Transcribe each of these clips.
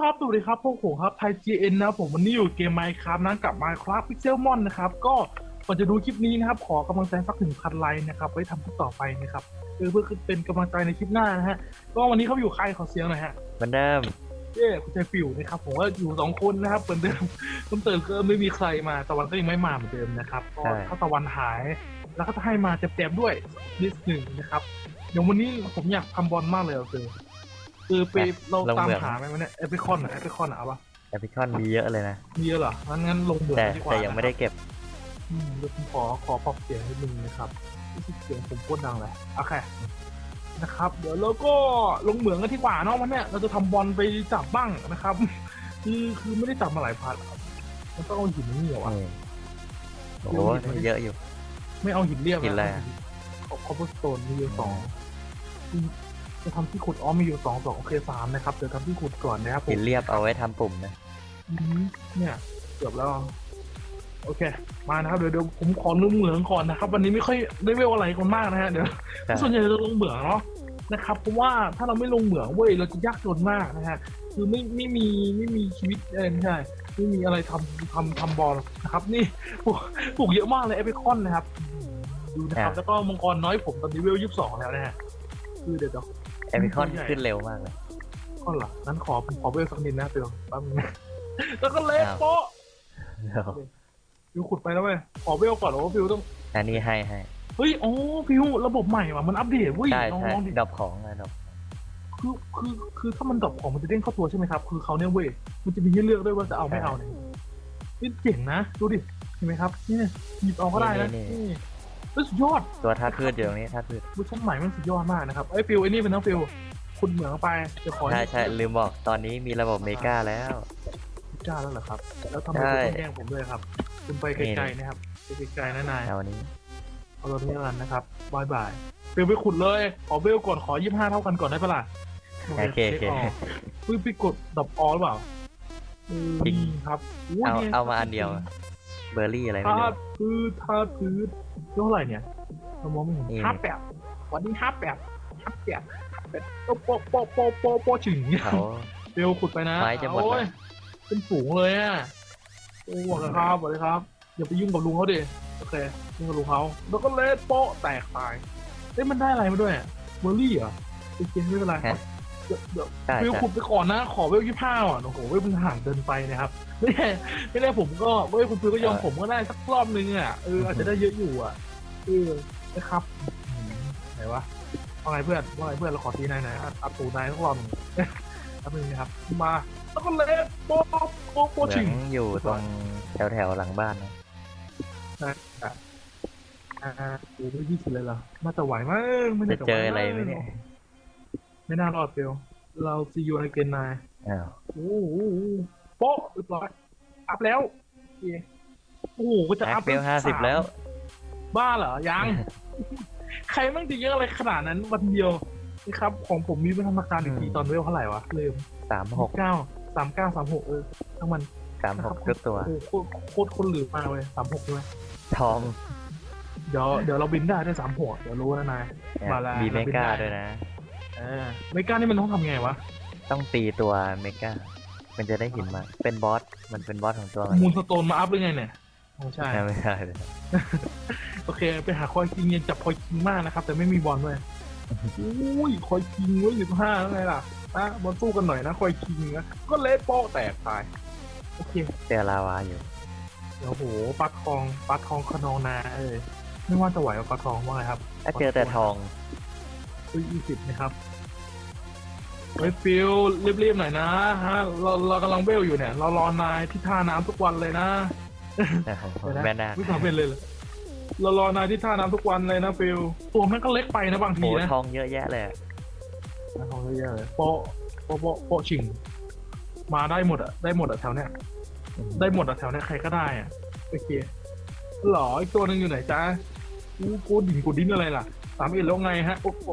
ครับสวัสดีครับพวกผมครับไทย GN นะครับผมวันนี้อยู่เกม Minecraft นะกับ Minecraft Pixelmon นะครับก็ก่อนจะดูคลิปนี้นะครับ ขอกำลังใจสักถึงพันไลค์นะครับไว้ทำคลิปต่อไปนะครับเออเพื่อเป็นกำลังใจในคลิปหน้านะฮะก็วันนี้เขาอยู่ใครขอเสียงหน่อยฮะเหมือนเดิมเย้คุณใจฟิวนะครับผมว่าอยู่สองคนนะครับเหมือนเดิมต้นเติมก็ไม่มีใครมาตะวันก็ยังไม่มาเหมือนเดิมนะครับก็ใช่ถ้าตะวันหาย แล้วก็จะให้มาแจมๆด้วยนิดหนึ่งนะครับเดี๋ยววันนี้ผมอยากทำบอลมากเลยเอาเจอ คือไปเราตามหาไหมวะเนี่ยเอพิคอนอะเอพิคอนอะเอาปะแอปพลิคอนมีเยอะเลยนะ มีเยอะเหรองั้นงั้นลงเหมืองแต่ดีกว่าแต่ยังไม่ได้นะครับเก็บ อืมเดี๋ยวผมขอขอปรับเสียงนิดนึงนะครับรู้สึกเสียงผมโคตรดังเลยโอเคนะครับ เดี๋ยวเราก็ลงเหมืองกันดีกว่าเนาะวันเนี้ยเราจะทำบอลไปจับบ้างนะครับ คือคือไม่ได้จับมาหลายพันครับมันต้องเอาหินนี่เหรอวะนี่โอ้โหเยอะอยู่ ไม่เอาหินเรียบหินอะไรอะ ขอคอปเปอร์สโตนมีอยู่สองอืม จะทำที่ขุดอ๋อมีอยู่สองสองโอเคสามนะครับเดี๋ยวทำที่ขุดก่อนนะครับผมหินเรียบเอาไว้ทำปุ่มนะ อืมเนี่ยเกือบแล้ว โอเค มานะครับเดี๋ยวเดี๋ยวผมขอลืมเหมืองก่อนนะครับ วันนี้ไม่ค่อยได้เวลอะไรกันมากนะฮะเดี๋ยวใช่ส่วนใหญ่เราลงเหมืองเนาะนะครับเพราะว่าถ้าเราไม่ลงเหมืองเว้ยเราจะยากจนมากนะฮะคือไม่ไม่มีไม่มีชีวิตเออไม่ใช่ไม่มีอะไรทำทำทำบอลนะครับ นี่ปลูกปลูกเยอะมากเลยเอพิคอนนะครับ ดูนะครับ แล้วก็มังกรน้อยผมตอนนี้เวลยี่สิบสองแล้วนะฮะ คือเดี๋ยวเดี๋ยว แอปพลิคอนขึ้นเร็วมากเลยก็เหรองั้นขอผมขอเวลสักนิดนะเดี๋ยวแป๊บนึงนะแล้วก็เละอ้าวโป๊ะเดี๋ยวฟิวขุดไปแล้วเว้ยขอเวลก่อนว่าฟิวต้อง อันนี้ให้ให้เฮ้ยอ๋อฟิวระบบใหม่ว่ะมันอัปเดตเว้ยใช่ลองใช่ลองดิดรอปของอะดรอปคือคือคือถ้ามันดรอปของมันจะเด้งเข้าตัวใช่ไหมครับ คือเขาเนี่ยเว้ยมันจะมีให้เลือกด้วยว่าจะเอาไม่เอาเนี่ยนี่เจ๋งนะ ดูดิเห็นไหมครับ นี่หยิบเอาก็ได้นะนี่ เฮ้ยสุดยอดตัวท่าพืชอยู่ตรงนี้ท่าพืชเวอร์ชันใหม่มันสุดยอดมากนะครับไอ้ยฟิวไอ้นี่เป็นน้องฟิวคุณเหมืองไปเดี๋ยวขอใช่ใช่ลืมบอกตอนนี้มีระบบเมกาแล้วพิจ้าแล้วเหรอครับ แล้วทำไมใช่คุณต้องแย่งผมด้วยครับ คุณไปไกลๆนะครับไปไกลๆนะนายเอานี้เอาตัวนี้แล้วกันนะครับบายบายฟิวไปขุดเลย ขอเบลก่อนขอยี่ห้าเท่ากันก่อนได้ปะล่ะโอเคโอเคเฮ้ยไปกดดับออหรือเปล่าเออจริงนี่ครับยเอานี่ยเอามาอันเดียว เบอร์รี่อะไรไม่ธารู้ตุพืชธาตุพืชเท่าไหร่เนี่ยเรามองไม่เห็นนี่ ห้าแปดวันนี้ห้าแปดห้าแปดห้าแปดโป๊ะโป๊ะโป๊ะโป๊ะโป๊ะโป๊ะถึงเขาเบลขุดไปนะไม้จะหมดแล้ว โอ้ยเป็นฝูงเลยอะโอ้บอกเลยครับบอกเลยครับอย่าไปยุ่งกับลุงเขาดิโอเคยุ่งกับลุงเขาแล้วก็เลสโป๊ะแตกตายเอ้ยมันได้อะไรมาด้วยอะเบอร์รี่เหรอไปกินไม่เป็นไรฮะ เดี๋ยวเดี๋ยวใช่เวลใช่ขุดไปก่อนนะ ขอเวลยี่ห้าอะโอ้โหเวลมันห่างเกินไปนะครับไม่ได้ไม่ได้ผมก็เว้ยคุณฟิวก็ยอมผมก็ได้สักรอบนึงอะเอออาจจะได้เยอะอยู่อะเออนะครับอืมไหนวะว่าไงเพื่อนว่าไงเพื่อนเราขอทีนายหน่อยอัดอัดตูนายสักรอบหนึงแป๊บนึงนะครับมาแล้วก็เละโป๊ะโป๊ะโป๊ะเหโป๊ะมืชิองง อยู่ตรงแถวแถวๆหลังบ้านนะอ่าโอ้ยยี่สิบเลยเหรอน่าจะไหวมั้งไม่จะน่าจะเจไหวออะไรไหมเนี่ย ไม่น่ารอดเฟลเราซีอูไอเกนนายอ้าวโอ้โหโป๊ะเรียบร้อยอัพแล้วโอเคโอ้โหก็จะแออัคพเวลห้าสิบแล้ว บ้าเหรอ ยัง ใครมั่งจะเยอะอะไรขนาดนั้นวันเดียวนะครับ ของผมมีเป็นธรรมการอีกทีอืมตอนเวลเท่าไหร่วะลืมสามหกเก้าสามเก้าสามหกเออทั้งมัน สามหกทุกตัว โอ้โหโคตรโคตรคนหลืมมาเลยสามหกเลยทองเดี๋ยวเดี๋ยวเราบินได้ด้วยสามหกเดี๋ยวรู้นะนายเนี่ยมาแล้ว มีเมกาเราบินได้ด้วยนะ เออไม่กล้านี่มันต้องทำไงวะต้องตีตัวเมกามันจะได้หินมา เป็นบอส มันเป็นบอสของตัวมันมูลสโตนมาอัพหรือไงเนี่ยไม่ใช่ไม่ใช่เลยโอเค ไปหาคอยคิงยังจับคอยคิงมากนะครับ แต่ไม่มีบอลด้วยอุ้ยคอยคิงเว้ยสิบห้าแล้วไงล่ะนะบอลสู้กันหน่อยนะคอยคิงนะก็เละโป๊ะแตกตาย โอเคเจอลาวาอยู่เดี๋ยวโหปลาทองปลาทองขนองนาเออไม่ว่าจะไหวกับปลาทองว่าไงครับถ้าเจอแต่ทองอุ้ยยี่สิบนะครับ เฮ้ยฟิลรีบๆหน่อยนะฮะเราเรากำลังเวลอยู่เนี่ย เรารอนายที่ท่าน้ำทุกวันเลยนะแต่ของเดี๋ยวนะแม่นาคไม่ทำเป็นเลยเหรอเรารอนายที่ท่าน้ำทุกวันเลยนะฟิลตัวมันก็เล็กไปนะบางโหทีนะทองเยอะแยะเลยอะทองเยอะแยะเลยโปะโปะโปะโปะชิง มาได้หมดอะได้หมดอะแถวเนี้ยได้หมดอะแถวเนี้ยใครก็ได้อะโอเคหรออีกตัวหนึ่งอยู่ไหนจ๊ะกูกูดิ่งกูดิ้นอะไรล่ะสามเอ็ดแล้วไงฮะโอ้โห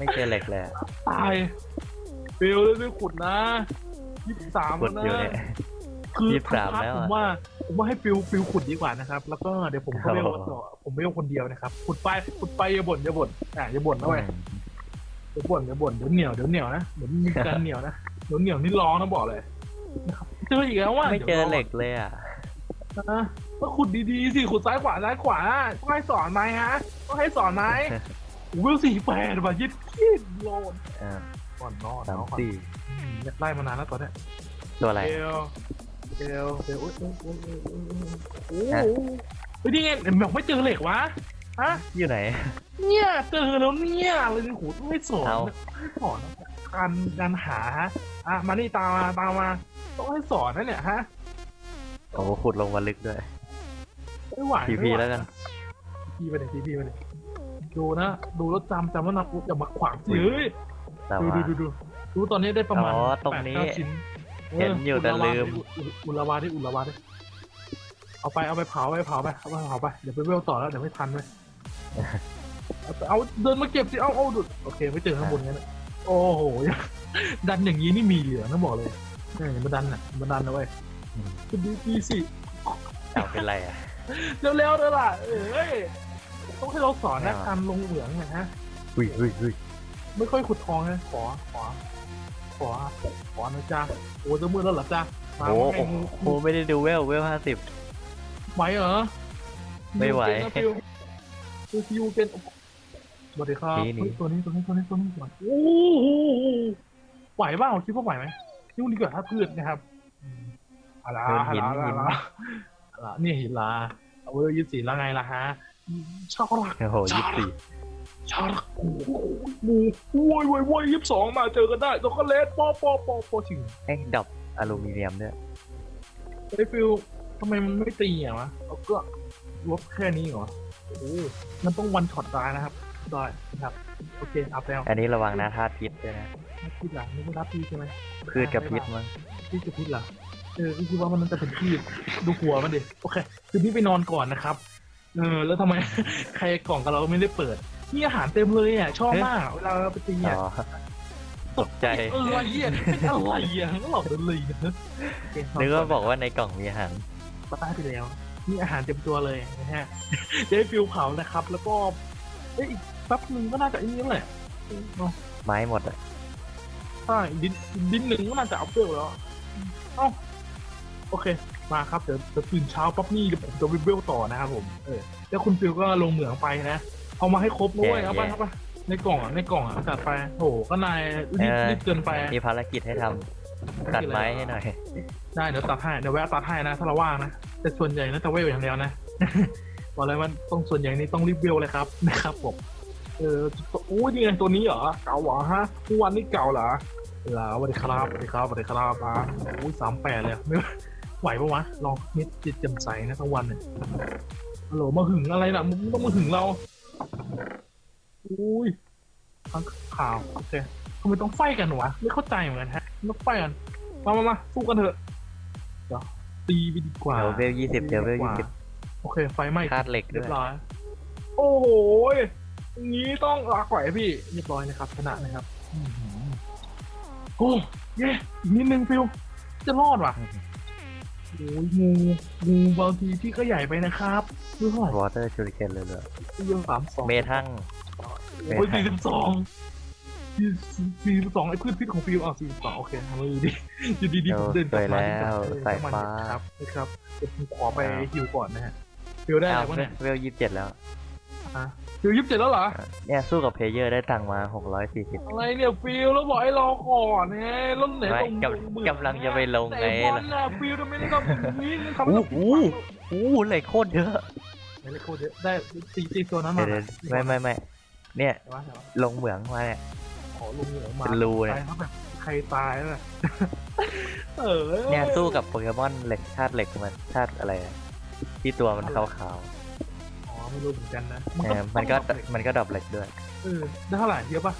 ไม่เจอเหล็กเลยอะตายฟิลเรื่อยๆขุดนะยี่สิบสามขุดแล้วอยู่นะเนี่ยคือยี่สิบสามทางแล้วผอะมว่า ผมว่าให้ฟิลฟิลขุดดีกว่านะครับ แล้วก็เดี๋ยวผมก็ไม่โอ้เอาโหต่อผมไม่เอาคนเดียวนะครับขุดไปขุดไปอย่าบ่นอย่าบ่นอ่าอย่าบ่นนะเว้ยอย่าบ่นอย่าบ่นเดี๋ยวเหนียวเดี๋ยวเหนียวนะเดี๋ยวมีการเหนียวนะเดี๋ยวเหนียวนี่ร้องนะบอกเลยนะครับเจออีกแล้วว่าไม่เจอเหล็กเลยอะนะก็ขุดดีๆสิขุดซ้ายขวาซ้ายขวาต้องให้สอนไหมฮะต้องให้สอนไหม วิวสี่แปดบาทยี่สิบโลนอ่าก่อนนอนสามเนาะก่อนสี่อืมอยากไล่มานานแล้วตอนเนี้ยตัวอะไรเดลเดลเดลโอ้ยโอ้ยโอ้ยโอ้ยโอ้ยฮะ โอ้โหเฮ้ยนี่ไงบอกไม่เจอเหล็กวะฮะอยู่ไหน เนี่ยเจอแล้วเนี่ยเลยโหไม่สอนเอา ไม่สอนการการหาฮะอะมานี่ตามมาตามมาต้องให้สอนนะเนี่ยฮะโอ้โหขุดลงมาลึกด้วย ไม่ไหวพีไม่พีไหวแล้วกันพีไปเลยพีพีไปเลย ดูนะ ดูแล้วจำจำแล้วนะกูอย่ามาขวางสิเฮ้ยแต่ดูว่า ดูดูดูดูตอนนี้ได้ประมาณอ๋อตรงนี้แปดเก้าชิ้นเห็นอยู่แต่ลืม อุลลาวาดิอุลลาวาดิเอาไปเอาไปเผาไปเผาไปเอาไปเผาไปเดี๋ยวไปเวลต่อแล้วเดี๋ยวไม่ทันเลยเอาไปเอาเดินมาเก็บสิเอาเอาดุดโอเคไม่เจอข้างบนงั้นอะโอ้โหดันอย่างนี้นี่มีเหลือนะบอกเลยเนี่ยอย่ามาดันอะอย่ามาดันนะเว้ยอืมคุณดีดีสิ เอาเป็นไรอะ เร็วๆเลยล่ะ เอ้ย ต้องให้เราสอนนะไม่เอาการลงเหมืองนะฮะอุ้ยอุ้ยอุ้ยไม่ค่อยขุดทองนะขอขอขอขอนะจ๊ะโอ้จะมืดแล้วเหรอจ๊ะมาโอ้ว่าไงโหงูโหไม่ได้ดูเวลเวลห้าสิบไหวเหรอไม่ไหวฟิวฟิวฟิวเป็นสวัสดีครับหนีหนีเฮ้ยตัวนี้ตัวนี้ตัวนี้ตัวนี้ตัวนี้โอ้โหไหวเปล่าคิดว่าไหวไหมยุ่งดีกว่าถ้าพืชนะครับอืมอะไรเอออะไรหินอะไรหินอะไรนี่หินลาเอาไว้ยึดสีแล้วไงล่ะฮะ ชอบรักโอ้โหยี่สิบสี่ชาลักโอ้โหมูโว้ยโว้ยโว้ยยี่สิบสองมาเจอกันได้แล้วก็เลสปอปอปอปอถึงเอ้ยดอกอลูมิเนียมด้วยไอ้ฟิลทำไมมันไม่ตีอะวะเราก็ลบแค่นี้เหรอโอ้โหมันต้องวันช็อตได้นะครับได้นะครับ โอเคอัพแล้วอันนี้ระวังนะธาตุพิษด้วยนะไม่คิดหลังไม่ได้รับพี่ใช่ไหมพืชกับพิษมั้งพี่จะพิษเหรอเออพี่คิดว่ามันจะเป็นพี่ดูหัวมันดิโอเค คืนนี้ไปนอนก่อนนะครับ เออแล้วทำไม ใครกล่องกับเราไม่ได้เปิดนี่อาหารเต็มเลยอะชอบมากเวลาเราไปตีอ๋อะอตกใจเอออะไรอะเป็นอะไรอะก็หลอกเดินเลยนะโอเคนึกว่าบอกว่าในกล่องมีอาหารก็ได้ไปแล้วนี่อาหารเต็มตัวเลยนะฮะจะได้ฟิวเผานะครับ แล้วก็เอ้ยอีกแป๊บหนึงก็น่าจะอันนี้แหละเนาะไม้หมดอะใช่ดินดินหนึ่งก็น่าจะเอาเปรี้ยวแล้วเอ้าโอเค มาครับเดี๋ยวจะตื่นเช้าปั๊บนี่เดี๋ยวผมจะวิเวลต่อนะครับผมเออแล้วคุณฟิวก็ลงเหมืองไปนะเอามาให้ครบด้วยเอาไปเอาไปในกล่องอะในกล่องอะจัดไปโหก็นายรีบรีบเกินไปมีภารกิจให้ทำตัดไม้ให้หน่อยได้เดี๋ยวตัดให้เดี๋ยวแวะตัดให้นะถ้าเราว่างนะแต่ส่วนใหญ่นะจะเวลอย่างเดียวนะบอกเลยมันต้องส่วนใหญ่นี่ต้องรีบเวลเลยครับนะครับผมเออโอ้ยนี่ไงตัวนี้เหรอเก่าเหรอฮะทุกวันนี้เก่าเหรอเหรอสวัสดีครับสวัสดีครับสวัสดีครับอะโอ้ยสามแปดเลย ไม่ไหวปะวะลองนิดจิตแจ่มใสนะทั้งวันเนี่ยฮัลโหลมาหึงอะไรนะมึงต้องมาหึงเราอุ้ยทางข่าวโอเคทำไมต้องไฟกันวะ ไม่เข้าใจเหมือนกันฮะต้องไฟกันมามามาสู้กันเถอะเดี๋ยวตีไปดีกว่าเดี๋ยวเวลยี่สิบเดี๋ยวเวลยี่สิบโอเค ไฟไหม้ธาตุเหล็กเรีด้วยยบร้อยโอ้โหยอย่างนี้ต้องรักไหวพี่เรียบร้อยนะครับชนะนะครับอื้อหือโอ้เย้อีกนิดนึงฟิวจะรอดว่ะ โอ้ยงูงูบางทีพี่ก็ใหญ่ไปนะครับดูเท่าไหร่วอเตอร์ชูริเคนเลยเลยเยอะสามสองเมทังโอ้ยสี่สิบสองสี่สิบสองไอ้พืชพิษของฟิวอะสี่สิบสองโอเคทำไมดีอยู่ดีๆผมเดินกลับมาที่เดิมเออสายฟ้าครับนะครับเดี๋ยวผมขอไปฮิวก่อนนะฮะฟิวได้อะไรอ้าวบ้างเนี่ยเวลยี่สิบเจ็ดแล้วอะ ฟิวยิบเจ็ดแล้วเหรอ เนี่ยสู้กับเพลเยอร์ได้ตังค์มาหกร้อยสี่สิบอะไรเนี่ยฟิลแล้วบอกให้รอก่อนไงแล้วไหนไม่ลงกำมือกำลังจะไปลงไงแต่บอลล่ะน่ะฟิลทำไมไม่ทำอย่างนี้ทำให้โอ้เราโหโอ้โหเหล็กโคตรเยอะไม่ได้โคตรเยอะได้ตีตีตัวนั้นเดี๋มายวเดี๋ยวไม่ไม่ไม่เนี่ยเห็นปะเห็นปะลงเหมืองมาเนี่ยขอลงเหนือมาเป็นรูเนี่ยตายเขาแบบใครตายน่ะเออเนี่ยสู้กับโปเกมอนเหล็กธาตุเหล็กมันธาตุอะไรอะที่ตัวมันขาว ไม่รู้เหมือนกันนะเออมันก็ต้องแบบมันก็ดรอปเหล็กด้วยเออได้เท่าไหร่เยอะปะ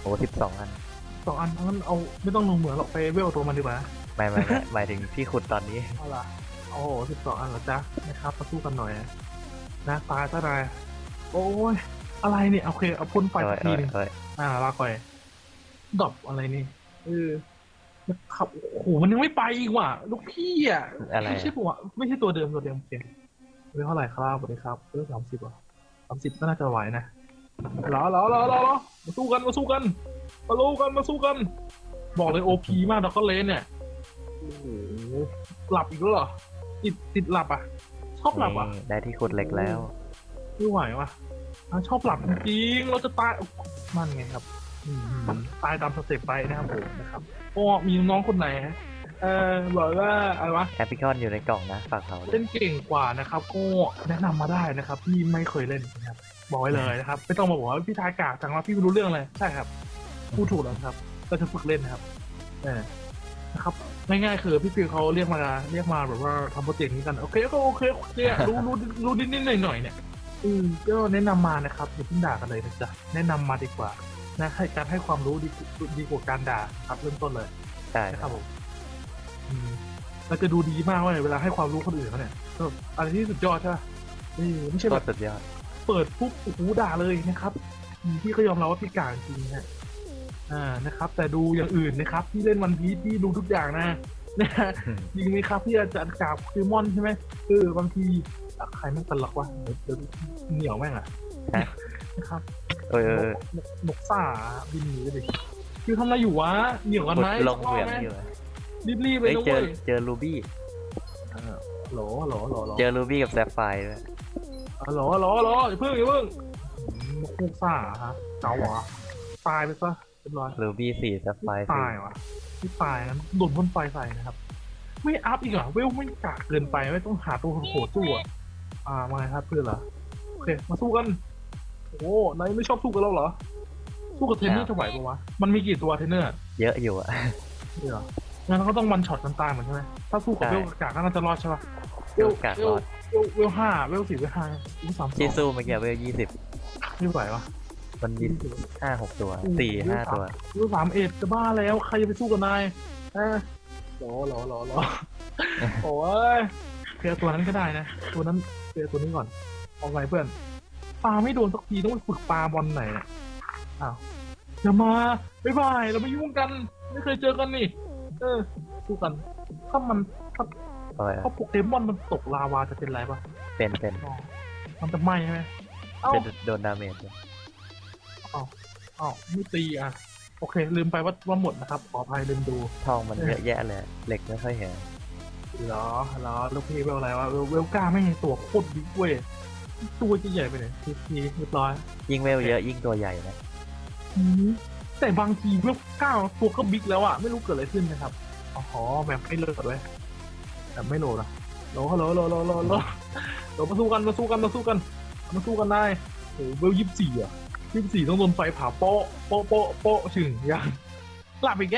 โอ้สิบสองอันสองอันงั้นเอาไม่ต้องลงเหมืองหรอกไปเวลตัวมันดีกว่านะไม่ไม่ไม่ หมายถึงที่ขุดตอนนี้ เอาล่ะโอ้โหสิบสองอันเหรอจ๊ะนะครับมาสู้กันหน่อยนะนะตายซะเลยโอ้ยอะไรเนี่ยโอเคเอาพ่นไฟเอ้สัยกทีเอ้ยหนึงเอ้ยอ่าลาก่อยดรอปอะไรนี่เออนะครับโอ้โหมันยังไม่ไปอีกว่ะลูกพี่อะอะไร ไม่ใช่ผมอะไม่ใช่ตัวเดิมตัวเดิมเปลี่ยน เรื่องเท่าไหร่ครับสวัสดีครับเรื่องสามสิบอะสามสิบก็น่าจะไหวนะรอรอรอรอรอมาสู้กันมาสู้กันมาสู้กันมาสู้กัน บอกเลยโอพีมากดอกก็เลนเนี่ยโอ้โหหลับอีกแล้วเหรอติดติดหลับอะ ชอบหลับอะนี่ได้ที่ขุดเหล็กแล้วไม่ไหวว่ะอะชอบหลับจริงๆเราจะตายนั่นไงครับอืมตายตามสเต็ปไปนะครับผมนะครับก็มีน้องคนไหนฮะ เออบอกว่าอะไรวะแอปพลิคอนอยู่ในกล่องนะฝากเผาด้วยเล่นเก่งกว่านะครับก็แนะนำมาได้นะครับพี่ไม่เคยเล่นนะครับบอกไว้เลยนะครับ ไม่ต้องมาบอกว่าพี่ทายกากจังว่าพี่ไม่รู้เรื่องอะไรใช่ครับพูดถูกแล้วครับ ก็จะฝึกเล่นนะครับเออนะครับง่ายๆคือพี่ฟิวเขาเรียกมาเรียกมาแบบว่าทำโปรเจกต์นี้กันโอเคก็โอเคโอเคอะรู้รู้รู้นิดๆหน่อยๆเนี่ยอืมก็แนะนำมานะครับอย่าเพิ่งด่ากันเลยนะจ๊ะแนะนำมาดีกว่านะให้การให้ความรู้ดีดีกว่าการด่าครับเริ่มต้นเลยใช่นะครับผม อืมเราจะดูดีมากเว้ยเวลาให้ความรู้คนอื่นเขาเนี่ยแบบอะไรที่สุดยอดใช่ปะนี่ไม่ใช่โคแบตบรสุดยอดเปิดปุ๊บโอ้โหด่าเลยนะครับอืมพี่ก็ยอมรับว่าพี่กลางจริงนะอ่านะครับ แต่ดูอย่างอื่นนะครับพี่เล่นวันพีชพี่ดูทุกอย่างนะนะฮะ จริงไหมครับพี่อาจารย์กราบคือมอนใช่ไหมเออบางทีอะใครแม่งตลกวะเดี๋ยวเดี๋ยวเหนียวแม่งอะฮะนะครับเออเออนกนกซ่าบินหนีไปดิคือทำอะไรอยู่วะเหนียวกันขุไหมดลงเหมืองอยู่อะ รีบๆไปเอ้ยนะเจอเว้ยเจอรูบี้เออหรอหรอหรอหรอเจอรูบี้กับแซฟไฟร์ด้วยหรอหรอหรออย่าเพิ่งอย่าเพิ่งนกฮูกซ่าฮะเก๋าเหรอตายไปซะเรียบร้อยรูบี้สี่แซฟไฟร์สี่ตายวะไม่ตายงั้นโดนพ่นไฟใส่นะครับ ไม่อัพอีกเหรอเวลไม่กากเกินไปไม่ต้องหาตัวโหดๆสู้อะอ่ามาไงครับเพื่อนเหรอโอเคมาสู้กัน โอ้นายไม่ชอบสู้กับเราเหรอสู้กับเทรนเนอร์จะไหวปะวะมันมีกี่ตัวเทรนเนอร์เยอะอยู่อะเหรอ งั้นเราก็ต้องวันช็อตกันตายเหมือนใช่ไหมถ้าสู้กับใช่ เวลกากก็น่าจะรอดใช่ปะเวลกากรอดเวลเวลห้าเวลสี่เวลห้าเวลสามสที่องสู้เมื่อกี้เวลยี่สิบไม่ไหววะมันมีห้าหกตัวสี่ห้าตัวรู้สามเอ็ดจะบ้าแล้วใครจะไปสู้กับนายเออหรอหรอหรอหรอโอ้ยเจอตัวนั้นก็ได้นะ ตัวนั้นเจอตัวนี้ก่อนเอาไงเพื่อนปลาไม่โดนสักทีต้องไปฝึกปลาบอลไหนอะอ้าวอย่ามาบ๊ายบายเราไม่ยุ่งกัน ไม่เคยเจอกันนี่ เออสู้กันถ้ามันถ้าอะไรถ้าโปเกมอนมันตกลาวาจะเป็นไรปะเป็นเป็นอ๋อมันจะไหม้ใช่ไหมเอ้าจะโดนดาเมจเลยอ้าวไม่ตีอะ โอเค ลืมไปว่าว่าหมดนะครับ ขออภัยลืมดู ทองมันเยอะแยะเลยเหล็กไม่ค่อยเห็นเหรอเหรอลูกพี่เวลอะไรวะเวลเวลก้าไม่งตัวโคตรบิ๊กเว้ยตัวจะใหญ่ไปไหนทีทีเรียบร้อยยิ่งเวลเยอะยิ่งตัวใหญ่นะ อืม แต่บางทีเวลเก้าตัวก็บิ๊กแล้วอะ ไม่รู้เกิดอะไรขึ้นนะครับอ๋อแบบไม่เลิศไว้ยแบบไม่โหลดอะโหลฮัลโหลโหลโหลโหลโหลโหลมาสู้กันมาสู้กันมาสู้กันมาสู้กันได้โอ้เวลยี่สิบสี่อะยี่สิบสี่ต้องโดนไฟเผาโป๊ะโป๊ะโป๊ะโป๊ะถึงยังหลับอีกแก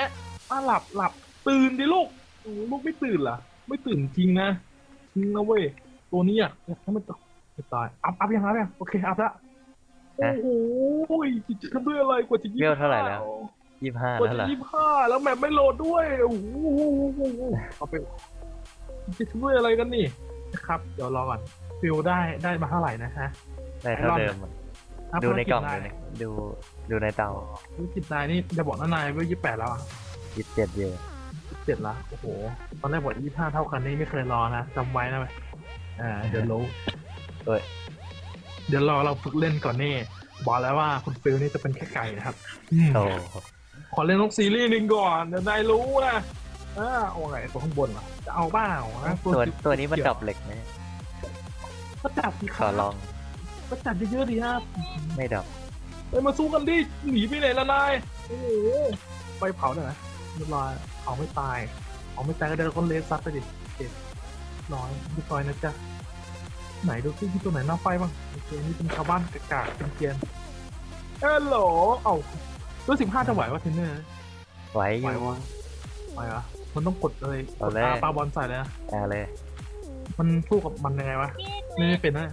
อะหลับหลับตื่นดิลูกลูกไม่ตื่นเหรอไม่ตื่นจริงนะจริงนะเว้ยตัวนี้อะถ้ามันจะตายอัพอัพยังอัพยังโอเคอัพละ โอ้โหจะทำด้วยอะไรกว่าจะยี่เวสิลบเท่าไหร่แล้ว ยี่ห้ากว่าแล้วจะเหรอยี่สิบห้าแล้วแมปไม่โหลดด้วยโอ้โหเอาไปจะช่วยอะไรกันนี่นะครับ เดี๋ยวรอก่อนฟิลได้ได้มาเท่าไหร่นะฮะ ได้เท่าเดิมอะอะดูในกล่องภารดูจในดูดูในเตาภารกิจนายนี่จะบอกนานายว่ายี่แปดแล้วอะยี่สิบเจ็ดเยอะเจ็ดละโอ้โห ตอนแรกบอกยี่ห้าเท่ากันนี่ไม่เคยรอนะจำไว้นะเว้ยอ่าเดี๋ยวรู้ เอ้ยเดี๋ยวรอเราฝึกเล่นก่อนนี่บอกแล้วว่าคุณฟิลนี่จะเป็นแค่ไก่นะครับอืมโอ้ขอเล่นนกซีรีส์หนึ่งก่อนเดี๋ยวนายรู้นะอ่าเอาไงตัวข้างบนล่ะจะเอาบ้าเหรอนะตัวจิ๊ตัวนี้มันเกี่ยดับเหล็กไหมก็จับสิคขรัอบลองก็จับเยอะๆดีครับไม่ดับไปมาสู้กันดิหนีไปไหนละนายโอ้โหไปเผาหน่อยนะเรียบร้อยเผาไม่ตายเผาไม่ตายก็เดินคนเลสซัดไปดิโอเคร้อยเรียบร้อยนะจ๊ะ ไหนดูซิที่ตัวไหนน่าไฟบ้างโอเคนี่เป็นชาวบ้านกากๆเป็นเกรียนเออโหลเอ้าตัวสิบห้าจะไหววะเทรนเนอร์ไหวอไหวยู่ วะไหววะมันต้องกดเลยกเอาดเลยปาปาบอลใส่เลยนะอ่าเลยมันสู้กับมันยังไงวะไม่ไม่เป็นนะ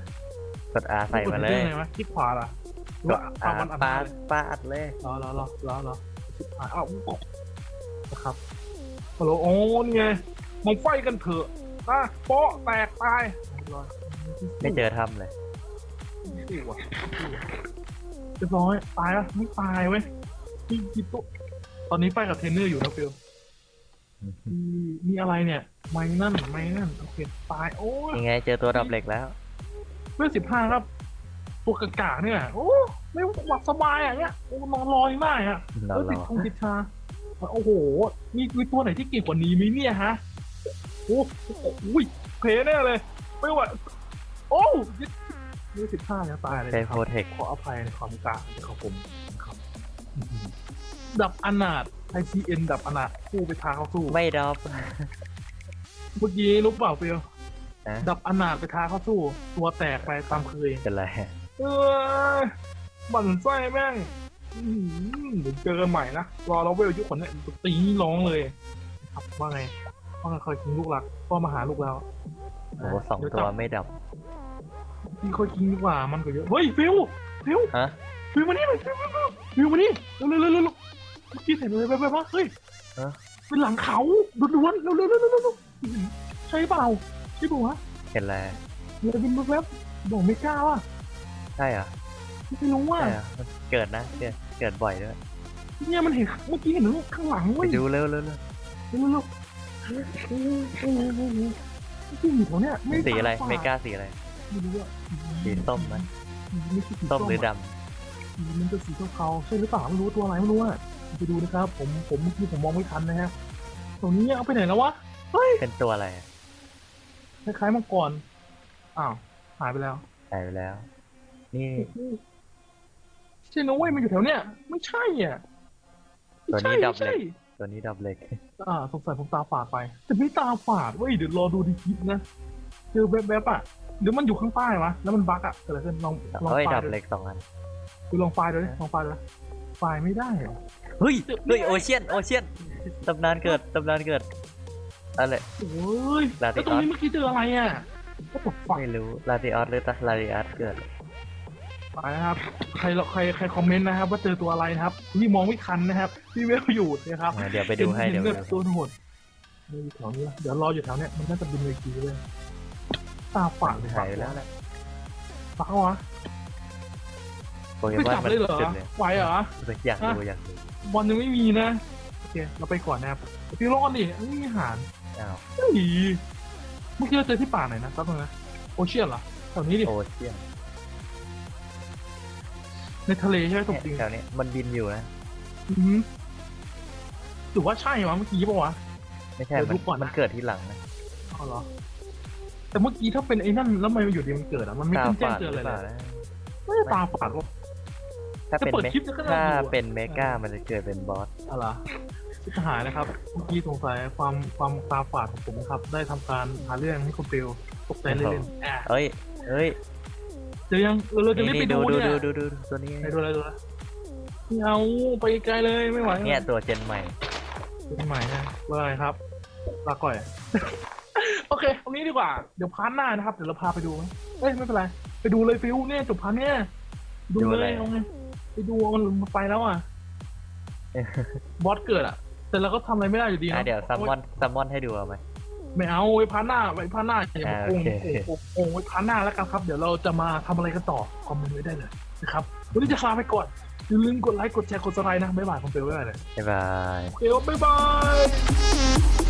กด R ใส่มาเลกดยรื่องอะไรวะที่ขวาล่ะหรือกว่าดปา R วันอัดปามาดเลยปาดเลย รอรอรอรอรอชิบหายอ้าวนะครับฮัลโหลโอ้นี่ไงมองไฟกันเถอะอะโป๊ะแตกตาย ไม่เจอถ้ำเลยสู้ว่ะเรียบร้อยตายปะไม่ตายเว้ยพี่พี่ตุ๊ตอนนี้ไปกับเทรนเนอร์อยู่นะฟิลมีมีอะไรเนี่ยไม่นั่นไม่นั่นโอเคตายโอ้ยยังไง เจอตัวดับเหล็กแล้วเพื่อสิบห้าครับ ตัวกากาเนี่ยโอ้ไม่หวัดสบายอะเนี่ยโอ้นอนรอยังได้อะนอเอนอรติดอทงติดชาโอ้โหมีมีตัวไหนที่เก่งกว่านี้ไหมเนี่ยฮะโอ้โหอุ้ยเพลแน่เลย ไม่ไหว โอ้ยี่สิบห้ายังตายเลยใช้นะคโปรับรเทคขออภัยในความกลางของผมนะครับอื้อหือดับอนาถไอซีเอ็นดับอนาถคู่ไปทางเข้าสู้ ไม่ดับเมื่อกี้รู้เปล่าเปียวนะดับอนาถไปทางเข้าสู้ ตัวแตกไปตามเคย เป็นไรเออบั่นไส้แม่งอื้อหือเดี๋ยวเจอกันใหม่นะ รอเราเวลยุคคนเนี้ยตีร้องเลยครับว่าไงว่าไงคอยคิงลูกรักพ่อมาหาลูกแล้วโอ้โหสองเดี๋ยตัวจับไม่ดับ พี่คอยคิงดีกว่ามันก็เยอะเฮ้ยฟิวฟิวฮะ ฟิวมานี่หน่อยฟิวฟิวฟิวฟิวมานี่เร็วเร็วเร็วเร็วเร็วเมื่อกี้เห็นอะไรไปไปวะเฮ้ยฮะ เป็นหลังเขาล้วนๆเร็วเร็วเร็วเร็วเร็วเร็วใช่เปล่าใช่ป่าวะเห็นแล้วเดี๋ยวเป็นแวบๆบอกไม่กล้าว่ะใช่เหรอไม่รู้ว่าใช่เหรอมันเกิดนะเกิดเกิดบ่อยด้วยเนี่ยมันเห็นเมื่อกี้เห็นข้างหลังไปเว้ย ดูเร็วเร็วเร็วเร็วเร็วที่อยู่แถวเนี้ยไม่สีอะไรตาฝาดเมกาสีอะไร ไม่รู้อะสีส้มไหมไม่ใช่สีส้มหรือดสีมันจะสีเทาๆใช่หรือเปล่าไม่รู้ตัวอะไรไม่รู้อะไปดูนะครับ ผมผมเมื่อกี้ผมมองไม่ทันนะฮะตรงนี้เอาไปไหนแล้ววะเฮ้ยำเป็นตัวอะไรอะคล้ายๆมังกรอ้าวหายไปแล้วหายไปแล้ว นี่ใช่นะเว้ยมันอยู่แถวเนี้ยไม่ใช่อะไม่ตัวใช่นี้ดับไม่เหล็ใช่กตัวนี้ดับเหล็กอ่าสงสัยผมตาฝาดไป แต่ไม่ตาฝาดเว้ยเดี๋ยวรอดูดีคลิปนะเจอแวบๆอะ หรือมันอยู่ข้างใต้วะแล้วมันบั๊กอะเกิดอะไรขึ้นลองลองเฮ้ยไฟดับล์ดูเหล็กสองอันคือลองไฟล์ดูดิลองไฟล์ดูดิไฟล์ไม่ได้เหรอเฮ้ยเดี๋ยวเฮ้ยโอเชียน โอเชียน ตำนานเกิด ตำนานเกิด อะไร โอ้ยลาแล้ติวตรงออสนี้เมื่อกี้เจออะไรอะก็ตกฝักไม่รู้ ลาติออสหรือตาลาติออสเกิด ไปนะครับ ใครใครใครคอมเมนต์นะครับ ว่าเจอตัวอะไรนะครับพี่มองไม่ทันนะครับพี่เวลอยู่นะครับอ่าเดี๋ยวไปดูให้เห็เดี๋ยนวแบไปบดูตัวโหดนี่อยู่แถวนี้นะเดี๋ยวรออยู่แถวเนี้ยมันน่าจะบินเวทีเลย ตาฝาดเลยหายไปแล้วแหละฝาดวะโปเกไม่มอนจับมันเลยเหรอ จุดเลยไหวเหรออยากดูอยากดูบอลยังไม่มีนะ โอเค เราไปก่อนนะครับพี่รอดดิไม่มีอาหารอ้าวเฮ้ยเมื่อกี้เราเจอที่ป่าไหนนะแป๊บนึงนะ โอเชียนเหรอ แถวนี้ดิ โอเชียนในทะเลใช่ไหมตกจริงแถวนี้มันบินอยู่นะอือหือหรือว่าใช่วะเมื่อกี้ปะวะ ไม่ใช่เดี๋ยวมัดูนก่อนนะ มันเกิดที่หลังนะเอาเหรอ แต่เมื่อกี้ถ้าเป็นไอ้นั่นแล้วมันอยู่ดีมันเกิดอะมันไม่ตาขึ้นแจ้งฝาดเตือนหเลรืยอเปเลล่ายนะไม่ได้ตาฝาดวะถ้าเป็นจะเปิดเมคลิปก็ได้ถ้าอยู่อะ เป็นเมกามันจะเกิดเป็นบอส อะไรที่หายนะครับ เมื่อกี้สงสัยความความตาฝาดของผมนะครับ ได้ทำการหาเรื่องให้คุณเปลวตกใจเล่นๆอะเอ้ยเอ้ยเดี๋ยวยังเราเราจะรีบไปนี่ดูดูเนี่ยดูดูดูตัวนี้ ไปดูอะไรดูอะไรไม่เอาไปไกลเลยไม่ไหวเนี่ยตัวเจนใหม่ เป็นใหม่นะว่าไงครับลาก่อยโอเคตรง นี้ดีกว่า เดี๋ยวพาร์ทหน้านะครับ เดี๋ยวเราพาไปดูไหมเอ้ยไม่เป็นไร ไปดูเลยฟิวเนี่ยจบพาร์ทเนี่ยดูดูเลอะไรยเอาไงไปดูมันไปแล้วอะบอสเกิดอะ แต่เราก็ทำอะไรไม่ได้อยู่ดีอะนะเดี๋ยวซัมมอนซัมมอนให้ดูเอาไหมไม่เอาไว้พาร์ทหน้าไว้พาร์ทหน้าอย่ามาอ่าโกงโอเคโกงโกงไว้พาร์ทหน้าแล้วกันครับ เดี๋ยวเราจะมาทำอะไรกันต่อคอมเมนต์ไว้ได้เลยนะครับวันนี้จะลาไปก่อนอย่าลืมกดไลค์กดแชร์กดซับสไครต์นะบ๊ายบายผมเปลไว้เลยบ๊ายบายโอเคบ๊ายบาย